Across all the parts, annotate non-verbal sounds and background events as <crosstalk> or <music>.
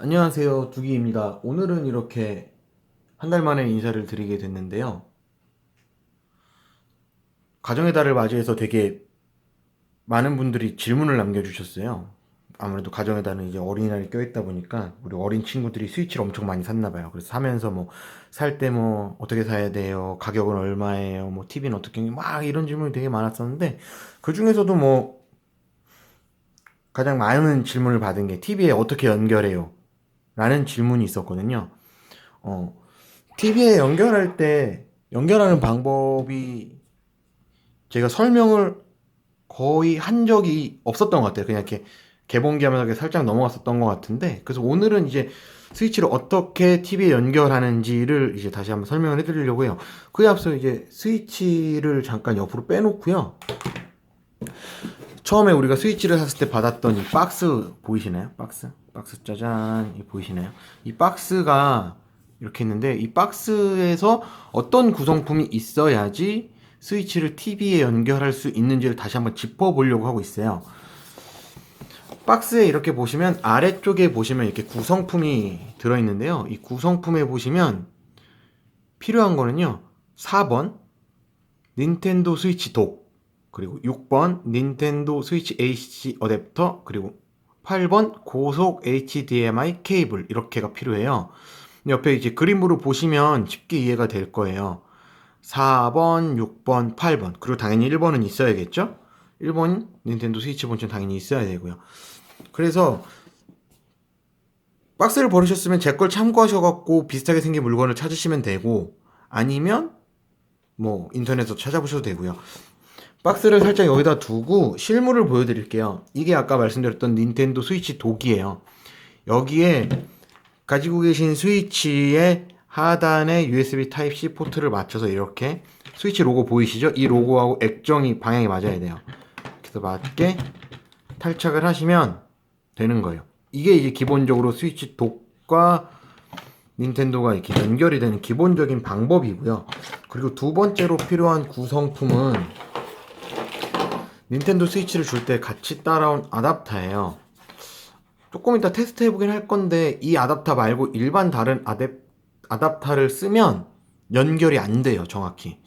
안녕하세요. 두기입니다. 오늘은 이렇게 한 달 만에 인사를 드리게 됐는데요. 가정의 달을 맞이해서 되게 많은 분들이 질문을 남겨주셨어요. 아무래도 가정의 달은 이제 어린이날이 껴있다 보니까 우리 어린 친구들이 스위치를 엄청 많이 샀나 봐요. 그래서 사면서 뭐 살 때 뭐 어떻게 사야 돼요? 가격은 얼마예요? 뭐 TV는 어떻게 막 이런 질문이 되게 많았었는데 그 중에서도 뭐 가장 많은 질문을 받은 게 TV에 어떻게 연결해요? 라는 질문이 있었거든요. 어, TV에 연결할 때 연결하는 방법이 제가 설명을 거의 한 적이 없었던 것 같아요. 그냥 이렇게 개봉기 하면서 이렇게 살짝 넘어갔었던 것 같은데 그래서 오늘은 이제 스위치를 어떻게 TV에 연결하는지를 이제 다시 한번 설명을 해드리려고 해요. 그에 앞서 이제 스위치를 잠깐 옆으로 빼놓고요. 처음에 우리가 스위치를 샀을 때 받았던 이 박스 보이시나요? 박스? 박스 짜잔 이 보이시나요? 이 박스가 이렇게 있는데 이 박스에서 어떤 구성품이 있어야지 스위치를 TV에 연결할 수 있는지를 다시 한번 짚어보려고 하고 있어요. 박스에 이렇게 보시면 아래쪽에 보시면 이렇게 구성품이 들어있는데요. 이 구성품에 보시면 필요한 거는요. 4번 닌텐도 스위치 독 그리고 6번 닌텐도 스위치 AC 어댑터 그리고 8번 고속 HDMI 케이블 이렇게가 필요해요. 옆에 이제 그림으로 보시면 쉽게 이해가 될 거예요. 4번, 6번, 8번 그리고 당연히 1번은 있어야겠죠? 1번 닌텐도 스위치 본체는 당연히 있어야 되고요. 그래서 박스를 버리셨으면 제 걸 참고하셔갖고 비슷하게 생긴 물건을 찾으시면 되고 아니면 뭐 인터넷에서 찾아보셔도 되고요. 박스를 살짝 여기다 두고 실물을 보여드릴게요. 이게 아까 말씀드렸던 닌텐도 스위치 독이에요. 여기에 가지고 계신 스위치의 하단에 USB Type-C 포트를 맞춰서 이렇게 스위치 로고 보이시죠? 이 로고하고 액정이 방향이 맞아야 돼요. 그래서 맞게 탈착을 하시면 되는 거예요. 이게 이제 기본적으로 스위치 독과 닌텐도가 이렇게 연결이 되는 기본적인 방법이고요. 그리고 두 번째로 필요한 구성품은 닌텐도 스위치를 줄 때 같이 따라온 아답터예요. 조금 이따 테스트 해보긴 할 건데 이 아답터 말고 일반 다른 아댑, 아답터를 쓰면 연결이 안 돼요, 정확히.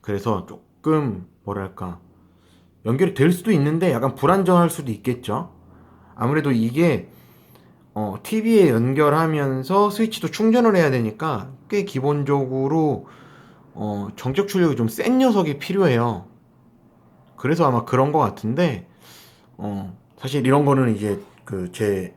그래서 조금 뭐랄까 연결이 될 수도 있는데 약간 불안정할 수도 있겠죠. 아무래도 이게 어, TV에 연결하면서 스위치도 충전을 해야 되니까 꽤 기본적으로 어, 정적 출력이 좀 센 녀석이 필요해요. 그래서 아마 그런 것 같은데 어, 사실 이런 거는 이제 그 제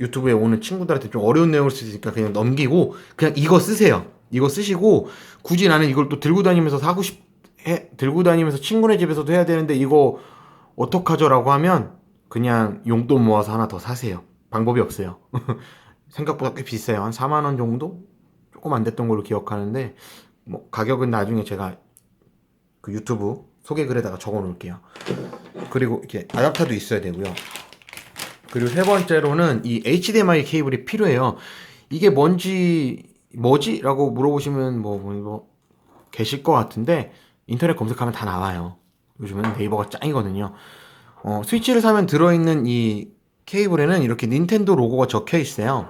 유튜브에 오는 친구들한테 좀 어려운 내용일 수 있으니까 그냥 넘기고 그냥 이거 쓰세요. 이거 쓰시고 굳이 나는 이걸 또 들고 다니면서 사고 싶 해, 들고 다니면서 친구네 집에서도 해야 되는데 이거 어떡하죠라고 하면 그냥 용돈 모아서 하나 더 사세요. 방법이 없어요. <laughs> 생각보다 꽤 비싸요. 한 4만 원 정도? 조금 안 됐던 걸로 기억하는데 뭐 가격은 나중에 제가 그 유튜브 소개글에다가 적어 놓을게요. 그리고 이렇게 아답터도 있어야 되고요. 그리고 세 번째로는 이 HDMI 케이블이 필요해요. 이게 뭔지 뭐지? 라고 물어보시면 뭐, 뭐, 뭐 계실 것 같은데 인터넷 검색하면 다 나와요. 요즘은 네이버가 짱이거든요. 어, 스위치를 사면 들어있는 이 케이블에는 이렇게 닌텐도 로고가 적혀 있어요.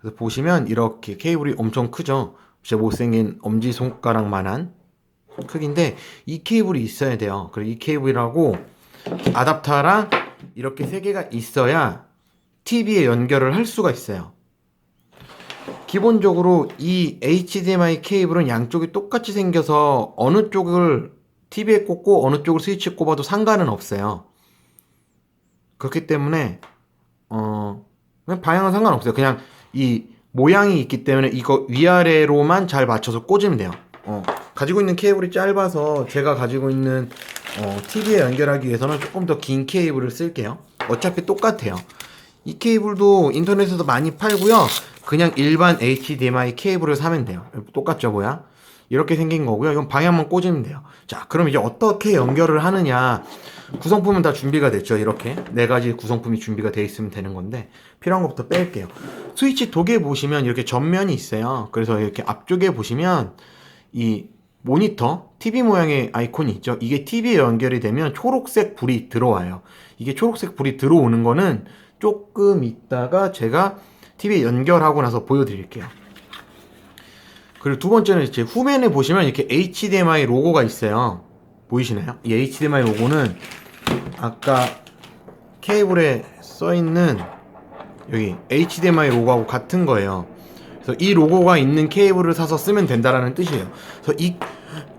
그래서 보시면 이렇게 케이블이 엄청 크죠. 제 못생긴 엄지손가락만한 크기인데 이 케이블이 있어야 돼요. 그리고 이 케이블이라고 아답터랑 이렇게 세 개가 있어야 TV에 연결을 할 수가 있어요. 기본적으로 이 HDMI 케이블은 양쪽이 똑같이 생겨서 어느 쪽을 TV에 꽂고 어느 쪽을 스위치에 꼽아도 상관은 없어요. 그렇기 때문에 어 그냥 방향은 상관없어요. 그냥 이 모양이 있기 때문에 이거 위아래로만 잘 맞춰서 꽂으면 돼요. 어, 가지고 있는 케이블이 짧아서 제가 가지고 있는 어, TV에 연결하기 위해서는 조금 더 긴 케이블을 쓸게요. 어차피 똑같아요. 이 케이블도 인터넷에서 많이 팔고요. 그냥 일반 HDMI 케이블을 사면 돼요. 똑같죠, 뭐야? 이렇게 생긴 거고요. 이건 방향만 꽂으면 돼요. 자, 그럼 이제 어떻게 연결을 하느냐? 구성품은 다 준비가 됐죠. 이렇게 네 가지 구성품이 준비가 돼 있으면 되는 건데 필요한 것부터 뺄게요. 스위치 독에 보시면 이렇게 전면이 있어요. 그래서 이렇게 앞쪽에 보시면 이 모니터, TV 모양의 아이콘이 있죠. 이게 TV에 연결이 되면 초록색 불이 들어와요. 이게 초록색 불이 들어오는 거는 조금 있다가 제가 TV에 연결하고 나서 보여드릴게요. 그리고 두 번째는 이제 후면에 보시면 이렇게 HDMI 로고가 있어요. 보이시나요? 이 HDMI 로고는 아까 케이블에 써 있는 여기 HDMI 로고하고 같은 거예요. 그래서 이 로고가 있는 케이블을 사서 쓰면 된다라는 뜻이에요. 그래서 이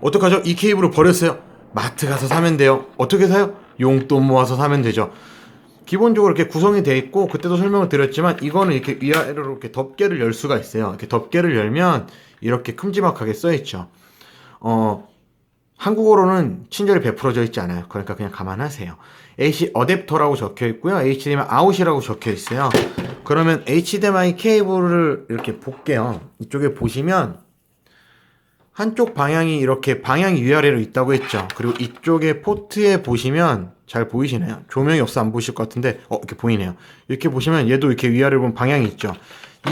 어떡하죠? 이 케이블을 버렸어요. 마트 가서 사면 돼요. 어떻게 사요? 용돈 모아서 사면 되죠. 기본적으로 이렇게 구성이 되어 있고 그때도 설명을 드렸지만 이거는 이렇게 위아래로 이렇게 덮개를 열 수가 있어요. 이렇게 덮개를 열면 이렇게 큼지막하게 써 있죠. 어 한국어로는 친절히 베풀어져 있지 않아요. 그러니까 그냥 감안하세요. AC 어댑터라고 적혀 있고요. HDMI 아웃이라고 적혀 있어요. 그러면 HDMI 케이블을 이렇게 볼게요. 이쪽에 보시면 한쪽 방향이 이렇게 방향이 위아래로 있다고 했죠. 그리고 이쪽에 포트에 보시면 잘 보이시나요? 조명이 없어 안 보이실 것 같은데 어 이렇게 보이네요. 이렇게 보시면 얘도 이렇게 위아래로 보면 방향이 있죠.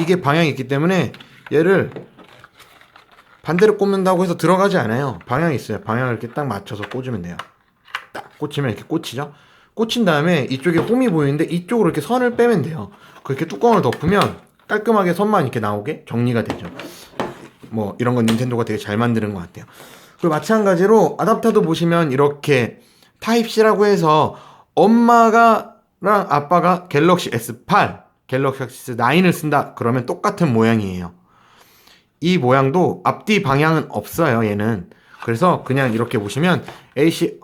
이게 방향이 있기 때문에 얘를 반대로 꽂는다고 해서 들어가지 않아요. 방향이 있어요. 방향을 이렇게 딱 맞춰서 꽂으면 돼요. 딱 꽂히면 이렇게 꽂히죠. 꽂힌 다음에 이쪽에 홈이 보이는데 이쪽으로 이렇게 선을 빼면 돼요. 그렇게 뚜껑을 덮으면 깔끔하게 선만 이렇게 나오게 정리가 되죠. 뭐 이런 건 닌텐도가 되게 잘 만드는 것 같아요. 그리고 마찬가지로 아답터도 보시면 이렇게 타입C라고 해서 엄마가랑 아빠가 갤럭시 S8, 갤럭시 S9을 쓴다. 그러면 똑같은 모양이에요. 이 모양도 앞뒤 방향은 없어요. 얘는. 그래서 그냥 이렇게 보시면 AC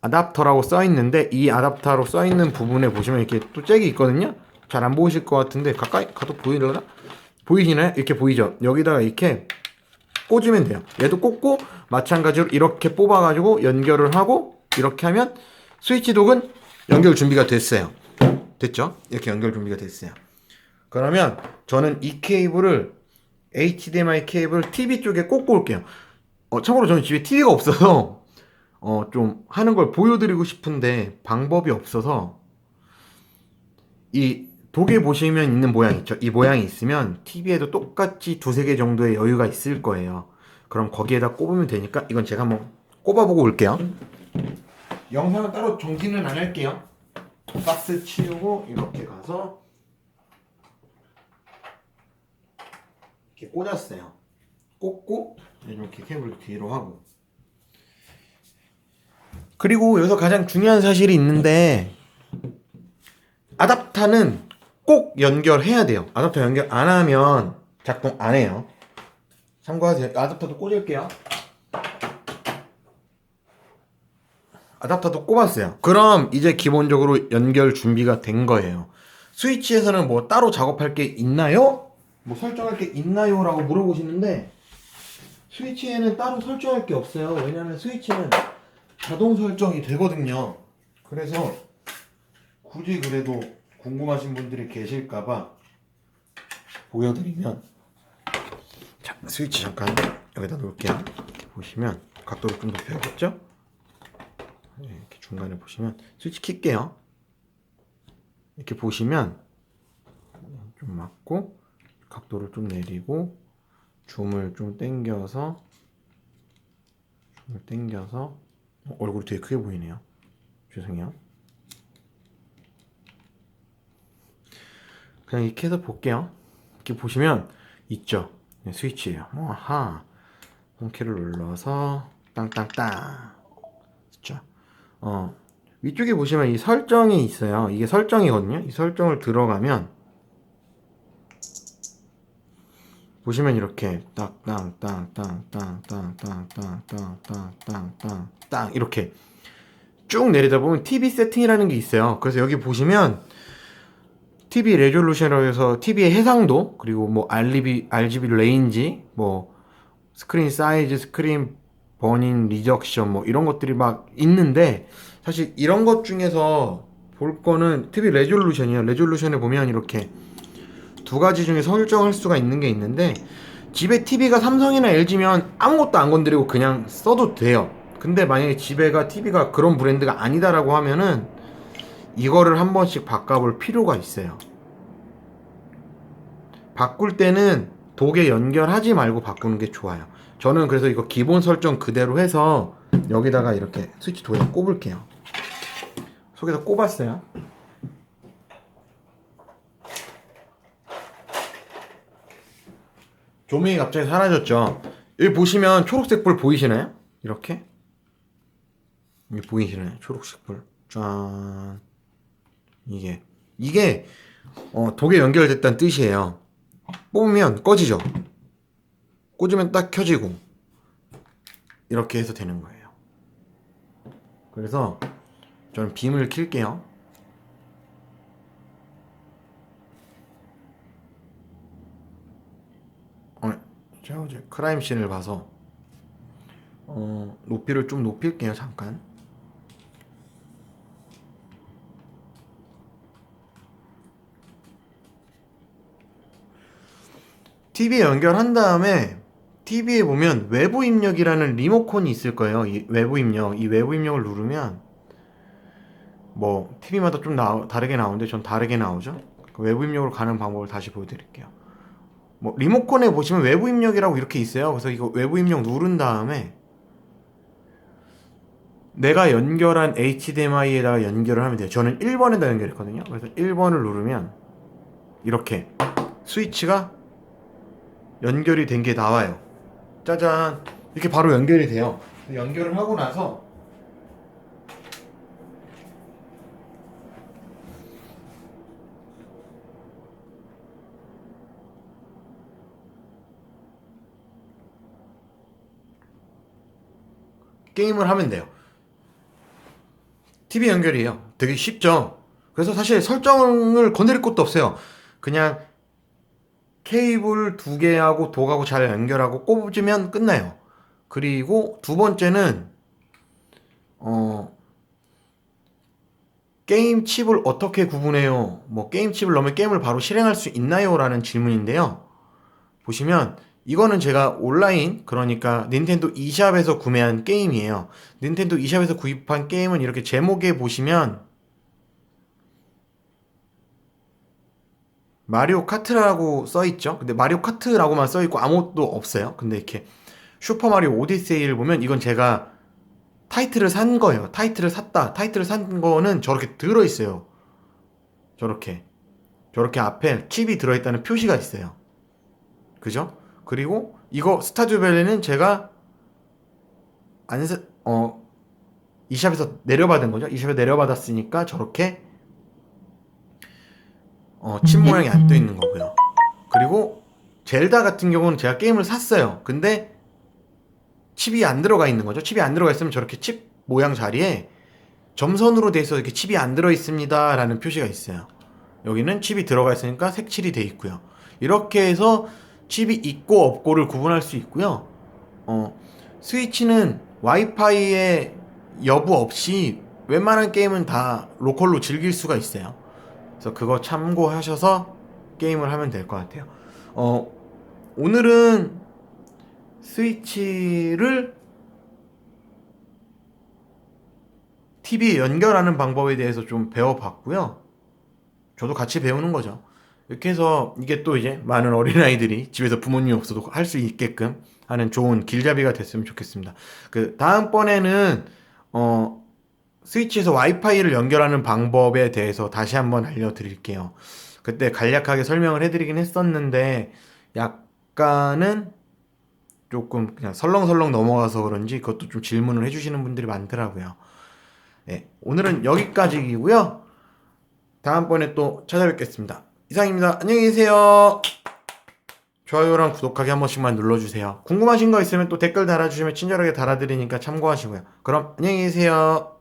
아답터라고 써 있는데 이 아답터로 써 있는 부분에 보시면 이렇게 또 잭이 있거든요. 잘 안 보이실 것 같은데 가까이 가도 보이려나? 보이시나요? 이렇게 보이죠? 여기다가 이렇게 꽂으면 돼요. 얘도 꽂고 마찬가지로 이렇게 뽑아 가지고 연결을 하고 이렇게 하면 스위치 독은 연결 준비가 됐어요. 됐죠? 이렇게 연결 준비가 됐어요. 그러면 저는 이 케이블을 HDMI 케이블 TV 쪽에 꽂고 올게요. 어, 참고로 저는 집에 TV가 없어서 어, 좀 하는 걸 보여드리고 싶은데 방법이 없어서 이 독에 보시면 있는 모양 있죠? 이 모양이 있으면 TV에도 똑같이 두세 개 정도의 여유가 있을 거예요. 그럼 거기에다 꼽으면 되니까 이건 제가 한번 꼽아보고 올게요. 영상은 따로 정지는 안 할게요. 박스 치우고 이렇게 가서 이렇게 꽂았어요. 꽂고 이렇게 케이블 뒤로 하고 그리고 여기서 가장 중요한 사실이 있는데 아답타는 꼭 연결해야 돼요. 아답터 연결 안 하면 작동 안 해요. 참고하세요. 아답터도 꽂을게요. 아답터도 꼽았어요. 그럼 이제 기본적으로 연결 준비가 된 거예요. 스위치에서는 뭐 따로 작업할 게 있나요? 뭐 설정할 게 있나요? 라고 물어보시는데 스위치에는 따로 설정할 게 없어요. 왜냐면 스위치는 자동 설정이 되거든요. 그래서 굳이 그래도 궁금하신 분들이 계실까봐 보여드리면 자 스위치 잠깐 여기다 놓을게요. 보시면 각도를 좀 높여야겠죠? 네, 이렇게 중간에 보시면 스위치 킬게요. 이렇게 보시면 좀 맞고 각도를 좀 내리고 줌을 좀 당겨서 줌을 당겨서 어, 얼굴이 되게 크게 보이네요. 죄송해요. 그냥 이렇게 해서 볼게요. 이렇게 보시면 있죠. 네, 스위치예요. 아하. 홈키를 눌러서 땅땅땅. 있죠. 어. 위쪽에 보시면 이 설정이 있어요. 이게 설정이거든요. 이 설정을 들어가면 보시면 이렇게 딱땅땅땅땅땅땅땅땅땅땅땅 이렇게 쭉 내리다 보면 TV 세팅이라는 게 있어요. 그래서 여기 보시면 TV 레졸루션으로 해서 TV의 해상도 그리고 뭐 RGB, RGB 레인지 뭐 스크린 사이즈, 스크린 버닝 리적션 뭐 이런 것들이 막 있는데 사실 이런 것 중에서 볼 거는 TV 레졸루션이에요. 레졸루션에 보면 이렇게 두 가지 중에 설정할 수가 있는 게 있는데 집에 TV가 삼성이나 LG면 아무것도 안 건드리고 그냥 써도 돼요. 근데 만약에 집에가 TV가 그런 브랜드가 아니다라고 하면은 이거를 한 번씩 바꿔볼 필요가 있어요. 바꿀 때는 독에 연결하지 말고 바꾸는 게 좋아요. 저는 그래서 이거 기본 설정 그대로 해서 여기다가 이렇게 스위치 독에다 꼽을게요. 속에다 꼽았어요. 조명이 갑자기 사라졌죠. 여기 보시면 초록색 불 보이시나요? 이렇게 여기 보이시나요? 초록색 불. 짠. 이게 이게 어, 독에 연결됐다는 뜻이에요. 뽑으면 꺼지죠. 꽂으면 딱 켜지고 이렇게 해서 되는 거예요. 그래서 저는 빔을 킬게요. 어, 제가 어제 크라임 씬을 봐서 어, 높이를 좀 높일게요. 잠깐. TV에 연결한 다음에 TV에 보면 외부 입력이라는 리모컨이 있을 거예요. 이 외부 입력. 이 외부 입력을 누르면 뭐 TV마다 좀 나, 다르게 나오는데 전 다르게 나오죠. 그 외부 입력으로 가는 방법을 다시 보여드릴게요. 뭐 리모컨에 보시면 외부 입력이라고 이렇게 있어요. 그래서 이거 외부 입력 누른 다음에 내가 연결한 HDMI에다가 연결을 하면 돼요. 저는 1번에다 연결했거든요. 그래서 1번을 누르면 이렇게 스위치가 연결이 된 게 나와요. 짜잔. 이렇게 바로 연결이 돼요. 연결을 하고 나서 게임을 하면 돼요. TV 연결이에요. 되게 쉽죠? 그래서 사실 설정을 건드릴 것도 없어요. 그냥 케이블 두 개하고 독하고 잘 연결하고 꼽으면 끝나요. 그리고 두 번째는 어 게임 칩을 어떻게 구분해요? 뭐 게임 칩을 넣으면 게임을 바로 실행할 수 있나요? 라는 질문인데요. 보시면 이거는 제가 온라인 그러니까 닌텐도 e샵에서 구매한 게임이에요. 닌텐도 e샵에서 구입한 게임은 이렇게 제목에 보시면 마리오 카트라고 써 있죠. 근데 마리오 카트라고만 써 있고 아무것도 없어요. 근데 이렇게 슈퍼 마리오 오디세이를 보면 이건 제가 타이틀을 산 거예요. 타이틀을 샀다. 타이틀을 산 거는 저렇게 들어 있어요. 저렇게 저렇게 앞에 칩이 들어 있다는 표시가 있어요. 그죠? 그리고 이거 스타듀 밸리는 제가 안 사, 어, 이 샵에서 내려받은 거죠. 이 샵에 내려받았으니까 저렇게 어, 칩 모양이 안 떠 있는 거고요. 그리고 젤다 같은 경우는 제가 게임을 샀어요. 근데 칩이 안 들어가 있는 거죠. 칩이 안 들어가 있으면 저렇게 칩 모양 자리에 점선으로 돼서 이렇게 칩이 안 들어 있습니다. 라는 표시가 있어요. 여기는 칩이 들어가 있으니까 색칠이 돼 있고요. 이렇게 해서 칩이 있고 없고를 구분할 수 있고요. 어, 스위치는 와이파이의 여부 없이 웬만한 게임은 다 로컬로 즐길 수가 있어요. 그래서 그거 참고하셔서 게임을 하면 될 것 같아요. 어, 오늘은 스위치를 TV에 연결하는 방법에 대해서 좀 배워봤고요. 저도 같이 배우는 거죠. 이렇게 해서 이게 또 이제 많은 어린아이들이 집에서 부모님 없어도 할 수 있게끔 하는 좋은 길잡이가 됐으면 좋겠습니다. 그 다음번에는 어 스위치에서 와이파이를 연결하는 방법에 대해서 다시 한번 알려드릴게요. 그때 간략하게 설명을 해드리긴 했었는데 약간은 조금 그냥 설렁설렁 넘어가서 그런지 그것도 좀 질문을 해주시는 분들이 많더라고요. 네, 오늘은 여기까지이고요. 다음번에 또 찾아뵙겠습니다. 이상입니다. 안녕히 계세요. 좋아요랑 구독하기 한 번씩만 눌러주세요. 궁금하신 거 있으면 또 댓글 달아주시면 친절하게 달아드리니까 참고하시고요. 그럼 안녕히 계세요.